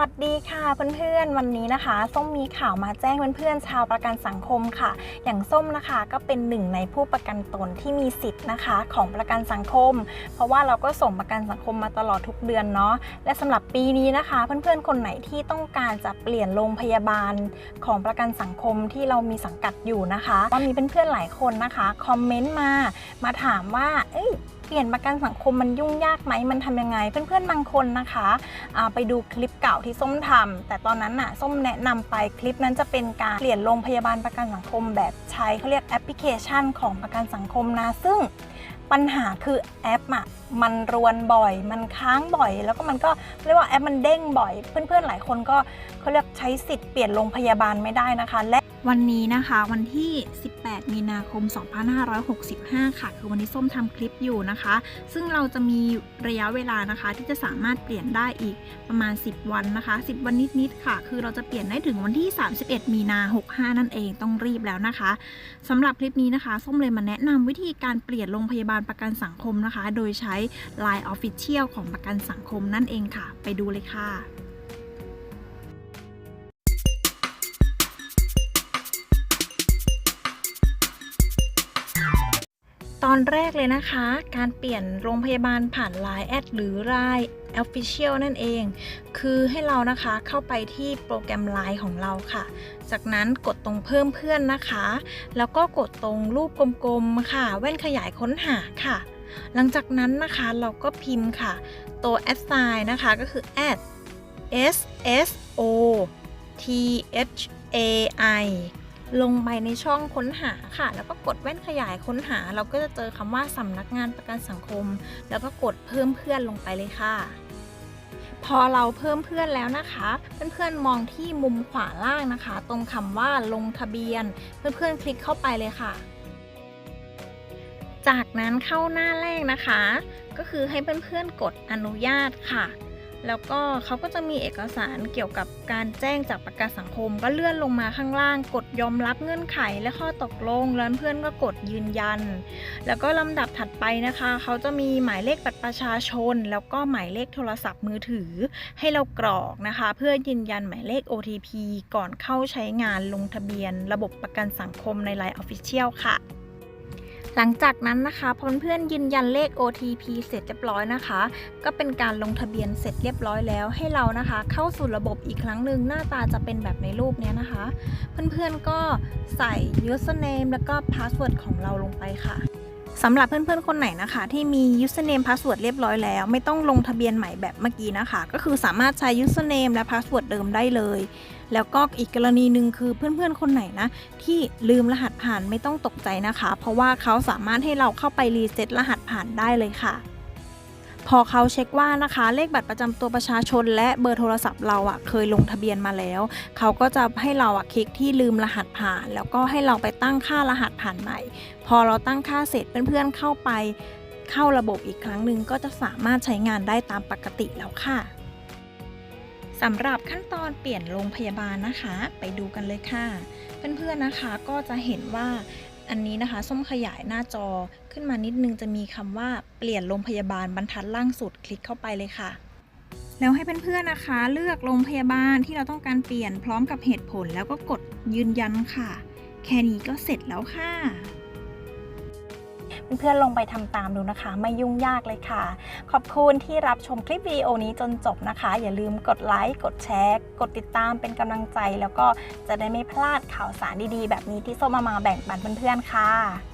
วัสดีค่ะเพื่อนๆ วันนี้นะคะ ส้มมีข่าวมาแจ้งเพื่อนๆ ชาวประกันสังคมค่ะ อย่างส้มนะคะก็เป็นหนึ่งในผู้ประกันตนที่มีสิทธิ์นะคะ ของประกันสังคม เพราะว่าเราก็ส่งประกันสังคมมาตลอดทุกเดือนเนาะและสำหรับปีนี้นะคะ เพื่อนๆ คนไหนที่ต้องการจะเปลี่ยนโรงพยาบาลของประกันสังคมที่เรามีสังกัดอยู่นะคะว่ามีเพื่อนๆหลายคนนะคะคอมเมนต์มามาถามว่าเอ้ย เปลี่ยนประกันสังคมมันยุ่งยากไหมมันทำยังไง เพื่อนๆบางคนนะคะไปดูคลิปเก่าที่ส้มทำแต่ตอนนั้นน่ะส้มแนะนำไปคลิปนั้นจะเป็นการเปลี่ยนโรงพยาบาลประกันสังคมแบบใช้เขาเรียกแอปพลิเคชันของประกันสังคมนะ ซึ่งปัญหาคือแอปอะมันรวนบ่อย มันค้างบ่อย แล้วก็มันก็เรียกว่าแอปมันเด้งบ่อย เพื่อนๆหลายคนก็เขาเรียกใช้สิทธิ์เปลี่ยนโรงพยาบาลไม่ได้นะคะ และ วันนี้นะคะวันที่ 18 มีนาคม 2565 ค่ะ คือวันนี้ส้มทำคลิปอยู่นะคะ ซึ่งเราจะมีระยะเวลานะคะ ที่จะสามารถเปลี่ยนได้อีกประมาณ 10 วันนะคะ 10 วันนิดๆค่ะ คือเราจะเปลี่ยนได้ถึงวันที่ 31 มีนา 65 นั่นเองต้องรีบแล้วนะคะสำหรับคลิปนี้นะคะ ส้มเลยมาแนะนำวิธีการเปลี่ยนโรงพยาบาลประกันสังคมนะคะ โดยใช้ Line Official ของประกันสังคมนั่นเองค่ะ ไปดูเลยค่ะ อนแรกเลยนะคะ การเปลี่ยนโรงพยาบาลผ่าน Line แอดหรือ Line Official นั่นเอง คือให้เรานะคะเข้าไปที่โปรแกรม Line ของเราค่ะ จากนั้นกดตรงเพิ่มเพื่อนนะคะ แล้วก็กดตรงรูปกลมๆค่ะ แว่นขยายค้นหาค่ะ หลังจากนั้นนะคะเราก็พิมพ์ค่ะ ตัว a d sign นะคะก็คือ add s s o t h a i ลงไปในช่องค้นหาค่ะ แล้วก็กดแว่นขยายค้นหา เราก็จะเจอคำว่าสำนักงานประกันสังคม แล้วก็กดเพิ่มเพื่อนลงไปเลยค่ะ พอเราเพิ่มเพื่อนแล้วนะคะ เพื่อนๆมองที่มุมขวาล่างนะคะ ตรงคำว่าลงทะเบียน เพื่อนๆคลิกเข้าไปเลยค่ะ จากนั้นเข้าหน้าแรกนะคะ ก็คือให้เพื่อนๆกดอนุญาตค่ะ แล้วก็เขาก็จะมีเอกสารเกี่ยวกับการแจ้งจากประกันสังคม ก็เลื่อนลงมาข้างล่าง กดยอมรับเงื่อนไขและข้อตกลง แล้วเพื่อนก็กดยืนยัน แล้วก็ลำดับถัดไปนะคะ เขาจะมีหมายเลขบัตรประชาชน แล้วก็หมายเลขโทรศัพท์มือถือ ให้เรากรอกนะคะ เพื่อยืนยันหมายเลข OTP ก่อนเข้าใช้งานลงทะเบียน ระบบประกันสังคมใน Line Official ค่ะ หลังจากนั้นนะคะพอเพื่อนยืนยันเลข OTP เสร็จเรียบร้อยนะคะ ก็เป็นการลงทะเบียนเสร็จเรียบร้อยแล้ว ให้เรานะคะ เข้าสู่ระบบอีกครั้งหนึ่งหน้าตาจะเป็นแบบในรูปเนี้ยนะคะ เพื่อนๆก็ใส่ username แล้วก็ password ของเราลงไปค่ะสำหรับเพื่อนๆ คนไหนนะคะ ที่มี username password เรียบร้อยแล้ว ไม่ต้องลงทะเบียนใหม่แบบเมื่อกี้นะคะ ก็คือสามารถใช้ username และ password เดิมได้เลย แล้วก็อีกกรณีหนึ่งคือเพื่อนๆคนไหนนะ ที่ลืมรหัสผ่านไม่ต้องตกใจนะคะ เพราะว่าเขาสามารถให้เราเข้าไปรีเซ็ตรหัสผ่านได้เลยค่ะพอเขาเช็คว่านะคะเลขบัตรประจำตัวประชาชน และเบอร์โทรศัพท์เราอะเคยลงทะเบียนมาแล้ว เขาก็จะให้เราอะคลิกที่ลืมรหัสผ่าน แล้วก็ให้เราไปตั้งค่ารหัสผ่านใหม่ พอเราตั้งค่าเสร็จเพื่อนๆเข้าไป เข้าระบบอีกครั้งหนึ่งก็จะสามารถใช้งานได้ตามปกติแล้วค่ะ สำหรับขั้นตอนเปลี่ยนโรงพยาบาลนะคะ ไปดูกันเลยค่ะ เพื่อนๆนะคะก็จะเห็นว่าอันนี้นะคะ ส้มขยายหน้าจอขึ้นมานิดนึงจะมีคำว่าเปลี่ยนโรงพยาบาลบรรทัดล่างสุดคลิกเข้าไปเลยค่ะ แล้วให้เพื่อนๆนะคะ เลือกโรงพยาบาลที่เราต้องการเปลี่ยนพร้อมกับเหตุผลแล้วก็กดยืนยันค่ะ แค่นี้ก็เสร็จแล้วค่ะ เพื่อนๆลงไปทำตามดูนะคะ ไม่ยุ่งยากเลยค่ะ ขอบคุณที่รับชมคลิปวิดีโอนี้จนจบนะคะ อย่าลืมกดไลค์ กดแชร์ กดติดตามเป็นกำลังใจ แล้วก็จะได้ไม่พลาดข่าวสารดีๆ แบบนี้ที่ส้มมามาแบ่งปันเพื่อนๆค่ะ